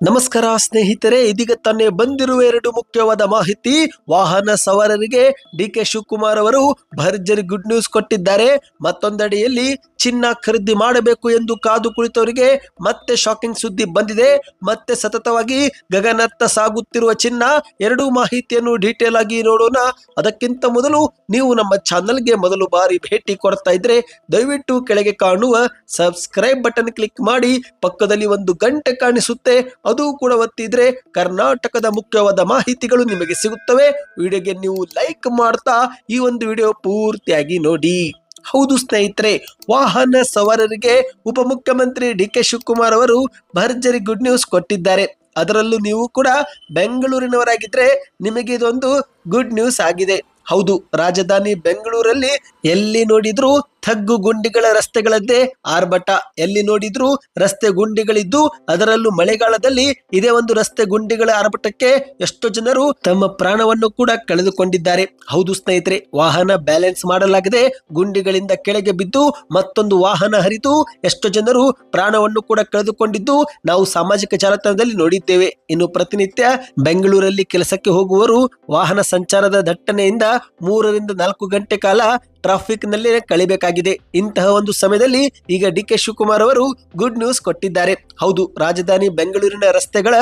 ನಮಸ್ಕಾರ ಸ್ನೇಹಿತರೆ, ಇದೀಗ ತಾನೇ ಬಂದಿರುವ ಎರಡು ಮುಖ್ಯವಾದ ಮಾಹಿತಿ. ವಾಹನ ಸವಾರರಿಗೆ ಡಿ ಕೆ ಶಿವಕುಮಾರ್ ಅವರು ಭರ್ಜರಿ ಗುಡ್ ನ್ಯೂಸ್ ಕೊಟ್ಟಿದ್ದಾರೆ. ಮತ್ತೊಂದಡಿಯಲ್ಲಿ, ಚಿನ್ನ ಖರೀದಿ ಮಾಡಬೇಕು ಎಂದು ಕಾದು ಕುಳಿತವರಿಗೆ ಮತ್ತೆ ಶಾಕಿಂಗ್ ಸುದ್ದಿ ಬಂದಿದೆ. ಮತ್ತೆ ಸತತವಾಗಿ ಗಗನತ್ತ ಸಾಗುತ್ತಿರುವ ಚಿನ್ನ, ಎರಡೂ ಮಾಹಿತಿಯನ್ನು ಡೀಟೇಲ್ ಆಗಿ ನೋಡೋಣ. ಅದಕ್ಕಿಂತ ಮೊದಲು ನೀವು ನಮ್ಮ ಚಾನಲ್ಗೆ ಮೊದಲು ಬಾರಿ ಭೇಟಿ ಕೊಡ್ತಾ ಇದ್ರೆ, ದಯವಿಟ್ಟು ಕೆಳಗೆ ಕಾಣುವ ಸಬ್ಸ್ಕ್ರೈಬ್ ಬಟನ್ ಕ್ಲಿಕ್ ಮಾಡಿ, ಪಕ್ಕದಲ್ಲಿ ಒಂದು ಗಂಟೆ ಕಾಣಿಸುತ್ತೆ. ಅದು ಕೂಡ ಒತ್ತಿದ್ರೆ ಕರ್ನಾಟಕದ ಮುಖ್ಯವಾದ ಮಾಹಿತಿಗಳು ನಿಮಗೆ ಸಿಗುತ್ತವೆ. ವಿಡಿಯೋಗೆ ನೀವು ಲೈಕ್ ಮಾಡ್ತಾ ಈ ಒಂದು ವಿಡಿಯೋ ಪೂರ್ತಿಯಾಗಿ ನೋಡಿ. ಹೌದು ಸ್ನೇಹಿತರೆ, ವಾಹನ ಸವಾರರಿಗೆ ಉಪಮುಖ್ಯಮಂತ್ರಿ ಡಿ ಕೆ ಶಿವಕುಮಾರ್ ಅವರು ಭರ್ಜರಿ ಗುಡ್ ನ್ಯೂಸ್ ಕೊಟ್ಟಿದ್ದಾರೆ. ಅದರಲ್ಲೂ ನೀವು ಕೂಡ ಬೆಂಗಳೂರಿನವರಾಗಿದ್ರೆ ನಿಮಗೆ ಇದೊಂದು ಗುಡ್ ನ್ಯೂಸ್ ಆಗಿದೆ. ಹೌದು, ರಾಜಧಾನಿ ಬೆಂಗಳೂರಲ್ಲಿ ಎಲ್ಲಿ ನೋಡಿದ್ರು ತಗ್ಗು ಗುಂಡಿಗಳ ರಸ್ತೆಗಳದ್ದೇ ಆರ್ಭಟ. ಎಲ್ಲಿ ನೋಡಿದ್ರು ರಸ್ತೆ ಗುಂಡಿಗಳಿದ್ದು, ಅದರಲ್ಲೂ ಮಳೆಗಾಲದಲ್ಲಿ ಇದೇ ಒಂದು ರಸ್ತೆ ಗುಂಡಿಗಳ ಆರ್ಭಟಕ್ಕೆ ಎಷ್ಟೋ ಜನರು ತಮ್ಮ ಪ್ರಾಣವನ್ನು ಕೂಡ ಕಳೆದುಕೊಂಡಿದ್ದಾರೆ. ಹೌದು ಸ್ನೇಹಿತರೆ, ವಾಹನ ಬ್ಯಾಲೆನ್ಸ್ ಮಾಡಲಾಗದೆ ಗುಂಡಿಗಳಿಂದ ಕೆಳಗೆ ಬಿದ್ದು ಮತ್ತೊಂದು ವಾಹನ ಹರಿದು ಎಷ್ಟೋ ಜನರು ಪ್ರಾಣವನ್ನು ಕೂಡ ಕಳೆದುಕೊಂಡಿದ್ದು ನಾವು ಸಾಮಾಜಿಕ ಜಾಲತಾಣದಲ್ಲಿ ನೋಡಿದ್ದೇವೆ. ಇನ್ನು ಪ್ರತಿನಿತ್ಯ ಬೆಂಗಳೂರಲ್ಲಿ ಕೆಲಸಕ್ಕೆ ಹೋಗುವವರು ವಾಹನ ಸಂಚಾರದ ದಟ್ಟಣೆಯಿಂದ ಮೂರರಿಂದ ನಾಲ್ಕು ಗಂಟೆ ಕಾಲ ಟ್ರಾಫಿಕ್ನಲ್ಲಿ ಕಳಿಬೇಕಾಗಿದೆ. ಇಂತಹ ಒಂದು ಸಮಯದಲ್ಲಿ ಈಗ ಡಿ ಕೆ ಶಿವಕುಮಾರ್ ಅವರು ಗುಡ್ ನ್ಯೂಸ್ ಕೊಟ್ಟಿದ್ದಾರೆ. ಹೌದು, ರಾಜಧಾನಿ ಬೆಂಗಳೂರಿನ ರಸ್ತೆಗಳ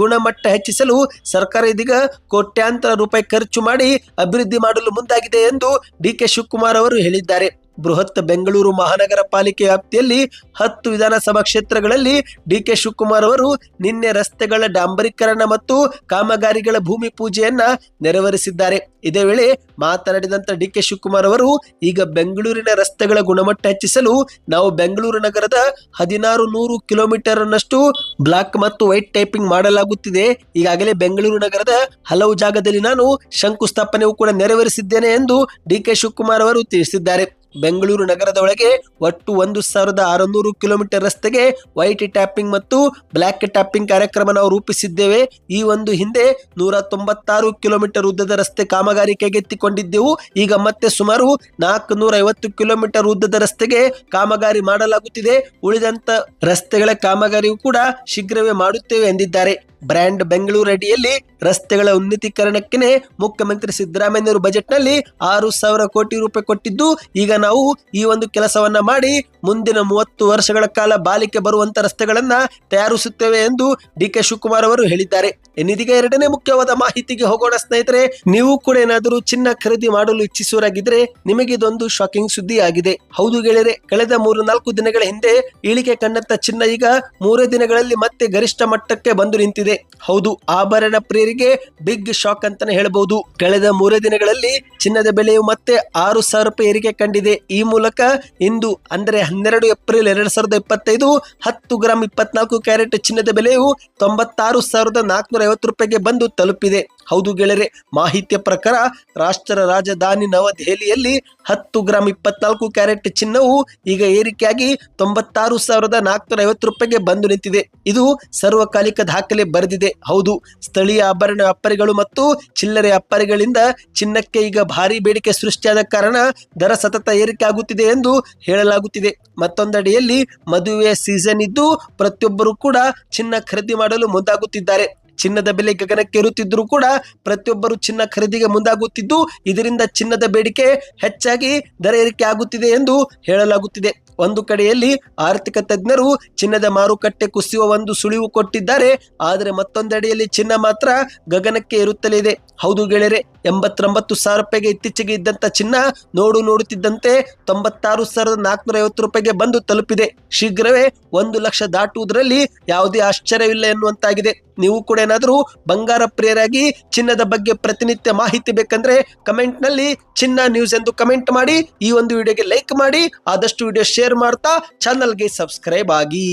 ಗುಣಮಟ್ಟ ಹೆಚ್ಚಿಸಲು ಸರ್ಕಾರ ಇದೀಗ ಕೋಟ್ಯಾಂತರ ರೂಪಾಯಿ ಖರ್ಚು ಮಾಡಿ ಅಭಿವೃದ್ಧಿ ಮಾಡಲು ಮುಂದಾಗಿದೆ ಎಂದು ಡಿ ಕೆ ಶಿವಕುಮಾರ್ ಅವರು ಹೇಳಿದ್ದಾರೆ. ಬೃಹತ್ ಬೆಂಗಳೂರು ಮಹಾನಗರ ಪಾಲಿಕೆ ವ್ಯಾಪ್ತಿಯಲ್ಲಿ ಹತ್ತು ವಿಧಾನಸಭಾ ಕ್ಷೇತ್ರಗಳಲ್ಲಿ ಡಿ ಕೆ ಶಿವಕುಮಾರ್ ಅವರು ನಿನ್ನೆ ರಸ್ತೆಗಳ ಡಾಂಬರೀಕರಣ ಮತ್ತು ಕಾಮಗಾರಿಗಳ ಭೂಮಿ ಪೂಜೆಯನ್ನ ನೆರವೇರಿಸಿದ್ದಾರೆ. ಇದೇ ವೇಳೆ ಮಾತನಾಡಿದಂತ ಡಿ ಕೆ ಶಿವಕುಮಾರ್ ಅವರು, ಈಗ ಬೆಂಗಳೂರಿನ ರಸ್ತೆಗಳ ಗುಣಮಟ್ಟ ಹೆಚ್ಚಿಸಲು ನಾವು ಬೆಂಗಳೂರು ನಗರದ ಹದಿನಾರು ನೂರು ಕಿಲೋಮೀಟರ್ ನಷ್ಟು ಬ್ಲಾಕ್ ಮತ್ತು ವೈಟ್ ಟೈಪಿಂಗ್ ಮಾಡಲಾಗುತ್ತಿದೆ. ಈಗಾಗಲೇ ಬೆಂಗಳೂರು ನಗರದ ಹಲವು ಜಾಗದಲ್ಲಿ ನಾನು ಶಂಕುಸ್ಥಾಪನೆಯೂ ಕೂಡ ನೆರವೇರಿಸಿದ್ದೇನೆ ಎಂದು ಡಿ ಕೆ ಶಿವಕುಮಾರ್ ಅವರು ತಿಳಿಸಿದ್ದಾರೆ. ಬೆಂಗಳೂರು ನಗರದ ಒಳಗೆ ಒಟ್ಟು ಒಂದು ಸಾವಿರದ ಆರುನೂರು ಕಿಲೋಮೀಟರ್ ರಸ್ತೆಗೆ ವೈಟ್ ಟ್ಯಾಪಿಂಗ್ ಮತ್ತು ಬ್ಲ್ಯಾಕ್ ಟ್ಯಾಪಿಂಗ್ ಕಾರ್ಯಕ್ರಮ ನಾವು ರೂಪಿಸಿದ್ದೇವೆ. ಈ ಒಂದು ಹಿಂದೆ ನೂರ ತೊಂಬತ್ತಾರು ಕಿಲೋಮೀಟರ್ ಉದ್ದದ ರಸ್ತೆ ಕಾಮಗಾರಿ ಕೈಗೆತ್ತಿಕೊಂಡಿದ್ದೆವು ಈಗ ಮತ್ತೆ ಸುಮಾರು ನಾಲ್ಕು ನೂರ ಐವತ್ತು ಕಿಲೋಮೀಟರ್ ಉದ್ದದ ರಸ್ತೆಗೆ ಕಾಮಗಾರಿ ಮಾಡಲಾಗುತ್ತಿದೆ. ಉಳಿದಂತ ರಸ್ತೆಗಳ ಕಾಮಗಾರಿಯು ಕೂಡ ಶೀಘ್ರವೇ ಮಾಡುತ್ತೇವೆ ಎಂದಿದ್ದಾರೆ. ಬ್ರ್ಯಾಂಡ್ ಬೆಂಗಳೂರು ಅಡಿಯಲ್ಲಿ ರಸ್ತೆಗಳ ಉನ್ನತೀಕರಣಕ್ಕೆ ಮುಖ್ಯಮಂತ್ರಿ ಸಿದ್ದರಾಮಯ್ಯವರು ಬಜೆಟ್ನಲ್ಲಿ ಆರು ಸಾವಿರ ಕೋಟಿ ರೂಪಾಯಿ ಕೊಟ್ಟಿದ್ದು, ಈಗ ನಾವು ಈ ಒಂದು ಕೆಲಸವನ್ನ ಮಾಡಿ ಮುಂದಿನ ಮೂವತ್ತು ವರ್ಷಗಳ ಕಾಲ ಬಾಲಿಕೆ ಬರುವಂತ ರಸ್ತೆಗಳನ್ನ ತಯಾರಿಸುತ್ತೇವೆ ಎಂದು ಡಿ ಕೆ ಶಿವಕುಮಾರ್ ಅವರು ಹೇಳಿದ್ದಾರೆ. ಇನ್ನಿದೀಗ ಎರಡನೇ ಮುಖ್ಯವಾದ ಮಾಹಿತಿಗೆ ಹೋಗೋಣ ಸ್ನೇಹಿತರೆ, ನೀವು ಕೂಡ ಏನಾದರೂ ಚಿನ್ನ ಖರೀದಿ ಮಾಡಲು ಇಚ್ಛಿಸುವರಾಗಿದ್ರೆ ನಿಮಗೆ ಇದೊಂದು ಶಾಕಿಂಗ್ ಸುದ್ದಿ ಆಗಿದೆ ಹೌದು ಗೆಳೆಯರೆ, ಕಳೆದ ಮೂರು ನಾಲ್ಕು ದಿನಗಳ ಹಿಂದೆ ಇಳಿಕೆ ಕಂಡಂತ ಚಿನ್ನ ಈಗ ಮೂರೇ ದಿನಗಳಲ್ಲಿ ಮತ್ತೆ ಗರಿಷ್ಠ ಮಟ್ಟಕ್ಕೆ ಬಂದು ನಿಂತಿದೆ. ಹೌದು, ಆಭರಣ ಪ್ರಿಯರಿಗೆ ಬಿಗ್ ಶಾಕ್ ಅಂತಾನೆ ಹೇಳಬಹುದು ಕಳೆದ ಮೂರೇ ದಿನಗಳಲ್ಲಿ ಚಿನ್ನದ ಬೆಲೆಯು ಮತ್ತೆ ಆರು ಸಾವಿರ ರೂಪಾಯಿ ಏರಿಕೆ ಕಂಡಿದೆ. ಈ ಮೂಲಕ ಇಂದು ಅಂದರೆ ಹನ್ನೆರಡು ಏಪ್ರಿಲ್ ಎರಡ್ ಸಾವಿರದ ಇಪ್ಪತ್ತೈದು ಹತ್ತು ಗ್ರಾಮ್ ಇಪ್ಪತ್ನಾಲ್ಕು ಕ್ಯಾರೆಟ್ ಚಿನ್ನದ ಬೆಲೆಯು ತೊಂಬತ್ತಾರು ಸಾವಿರದ ನಾಲ್ಕುನೂರ ಐವತ್ತು ರೂಪಾಯಿಗೆ ಬಂದು ತಲುಪಿದೆ. ಹೌದು ಗೆಳೆಯರೆ, ಮಾಹಿತಿಯ ಪ್ರಕಾರ ರಾಷ್ಟ್ರ ರಾಜಧಾನಿ ನವದೆಹಲಿಯಲ್ಲಿ ಹತ್ತು ಗ್ರಾಂ ಇಪ್ಪತ್ನಾಲ್ಕು ಕ್ಯಾರೆಟ್ ಚಿನ್ನವು ಈಗ ಏರಿಕೆಯಾಗಿ ತೊಂಬತ್ತಾರು ಸಾವಿರದ ನಾಲ್ಕುನೂರ ಐವತ್ತು ರೂಪಾಯಿಗೆ ಬಂದು ನಿಂತಿದೆ. ಇದು ಸರ್ವಕಾಲಿಕ ದಾಖಲೆ ಬರೆದಿದೆ. ಹೌದು, ಸ್ಥಳೀಯ ಆಭರಣ ವ್ಯಾಪಾರಿಗಳು ಮತ್ತು ಚಿಲ್ಲರೆ ವ್ಯಾಪಾರಿಗಳಿಂದ ಚಿನ್ನಕ್ಕೆ ಈಗ ಭಾರಿ ಬೇಡಿಕೆ ಸೃಷ್ಟಿಯಾದ ಕಾರಣ ದರ ಸತತ ಏರಿಕೆ ಆಗುತ್ತಿದೆ ಎಂದು ಹೇಳಲಾಗುತ್ತಿದೆ. ಮತ್ತೊಂದಡಿಯಲ್ಲಿ, ಮದುವೆ ಸೀಸನ್ ಇದ್ದು ಪ್ರತಿಯೊಬ್ಬರು ಕೂಡ ಚಿನ್ನ ಖರೀದಿ ಮಾಡಲು ಮುಂದಾಗುತ್ತಿದ್ದಾರೆ. ಚಿನ್ನದ ಬೆಲೆ ಗಗನಕ್ಕೆ ಇರುತ್ತಿದ್ದರೂ ಕೂಡ ಪ್ರತಿಯೊಬ್ಬರು ಚಿನ್ನ ಖರೀದಿಗೆ ಮುಂದಾಗುತ್ತಿದ್ದು, ಇದರಿಂದ ಚಿನ್ನದ ಬೇಡಿಕೆ ಹೆಚ್ಚಾಗಿ ದರ ಏರಿಕೆ ಆಗುತ್ತಿದೆ ಎಂದು ಹೇಳಲಾಗುತ್ತಿದೆ. ಒಂದು ಕಡೆಯಲ್ಲಿ ಆರ್ಥಿಕ ತಜ್ಞರು ಚಿನ್ನದ ಮಾರುಕಟ್ಟೆ ಕುಸಿಯುವ ಒಂದು ಸುಳಿವು ಕೊಟ್ಟಿದ್ದಾರೆ. ಆದರೆ ಮತ್ತೊಂದೆಡೆಯಲ್ಲಿ ಚಿನ್ನ ಮಾತ್ರ ಗಗನಕ್ಕೆ ಏರುತ್ತಲೇ ಇದೆ ಹೌದು ಗೆಳೆಯರೆ, ಎಂಬತ್ತೊಂಬತ್ತು ಸಾವಿರ ರೂಪಾಯಿಗೆ ಇತ್ತೀಚೆಗೆ ಇದ್ದಂತ ಚಿನ್ನ ನೋಡು ನೋಡುತ್ತಿದ್ದಂತೆ ತೊಂಬತ್ತಾರು ಸಾವಿರದ ನಾಲ್ಕುನೂರ ಐವತ್ತು ರೂಪಾಯಿಗೆ ಬಂದು ತಲುಪಿದೆ. ಶೀಘ್ರವೇ ಒಂದು ಲಕ್ಷ ದಾಟುವುದರಲ್ಲಿ ಯಾವುದೇ ಆಶ್ಚರ್ಯವಿಲ್ಲ ಎನ್ನುವಂತಾಗಿದೆ. ನೀವು ಕೂಡ ಏನಾದರೂ ಬಂಗಾರ ಪ್ರಿಯರಾಗಿ ಚಿನ್ನದ ಬಗ್ಗೆ ಪ್ರತಿನಿತ್ಯ ಮಾಹಿತಿ ಬೇಕಂದ್ರೆ ಕಮೆಂಟ್ನಲ್ಲಿ ಚಿನ್ನ ನ್ಯೂಸ್ ಎಂದು ಕಮೆಂಟ್ ಮಾಡಿ, ಈ ಒಂದು ವಿಡಿಯೋಗೆ ಲೈಕ್ ಮಾಡಿ, ಆದಷ್ಟು ವಿಡಿಯೋ ಶೇರ್ ಮಾಡ್ತಾ ಚಾನಲ್ಗೆ ಸಬ್ಸ್ಕ್ರೈಬ್ ಆಗಿ.